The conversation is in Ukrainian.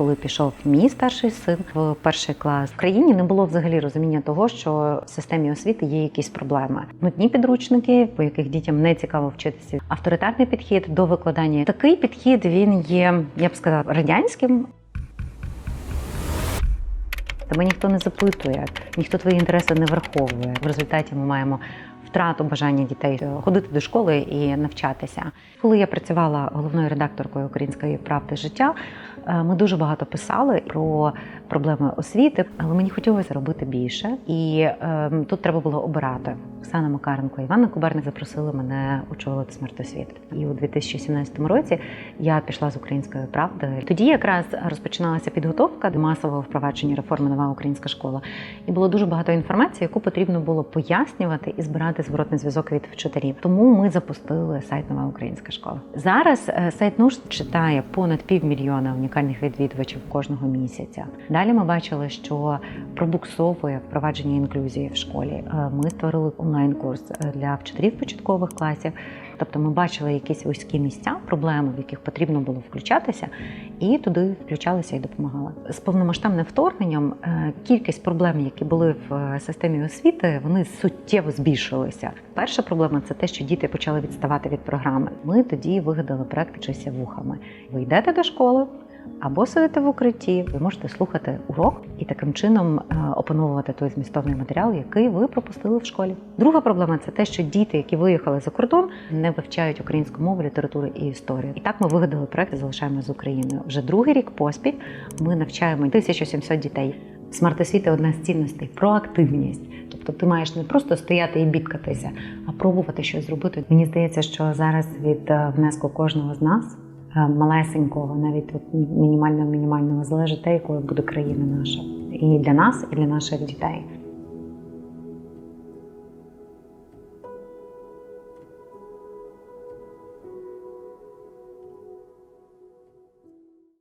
коли пішов мій старший син в перший клас, в країні не було взагалі розуміння того, що в системі освіти є якісь проблеми. Нудні підручники, по яких дітям не цікаво вчитися. Авторитарний підхід до викладання. Такий підхід він є, я б сказала, радянським. Тебе ніхто не запитує, ніхто твої інтереси не враховує. В результаті ми маємо втрату бажання дітей ходити до школи і навчатися. Коли я працювала головною редакторкою Української правди життя, ми дуже багато писали про проблеми освіти, але мені хотілося робити більше. І е, тут треба було обирати. Оксана Макаренко і Іванна Куберник запросили мене очолити смертосвіт. І у 2017 році я пішла з української правди. Тоді якраз розпочиналася підготовка до масового впровадження реформи нова українська школа. І було дуже багато інформації, яку потрібно було пояснювати і збирати зворотний зв'язок від вчителів. Тому ми запустили сайт Нова Українська школа. Зараз е, сайт НУШ читає понад півмільйона унікальних відвідувачів кожного місяця. Далі ми бачили, що пробуксовує впровадження інклюзії в школі. Е, Ми створили онлайн-курс е, для вчителів початкових класів. Тобто ми бачили якісь вузькі місця, проблеми, в яких потрібно було включатися, і туди включалися і допомагали. З повномасштабним вторгненням е, кількість проблем, які були в е, системі освіти, вони суттєво збільшилися. Перша проблема це те, що діти почали відставати від програми. Ми тоді вигадали проект «Вчися вухами. Ви йдете до школи. Або сидите в укритті, ви можете слухати урок і таким чином е, опановувати той змістовний матеріал, який ви пропустили в школі. Друга проблема це те, що діти, які виїхали за кордон, не вивчають українську мову, літературу і історію. І так ми вигадали проект Залишаємо з Україною. Вже другий рік поспіль ми навчаємо 1700 дітей. Смарт освіти одна з цінностей проактивність. Тобто ти маєш не просто стояти і бідкатися, а пробувати щось зробити. Мені здається, що зараз від е, внеску кожного з нас малесенького, навіть от мінімально мінімального залежить те, якою буде країна наша, і для нас, і для наших дітей.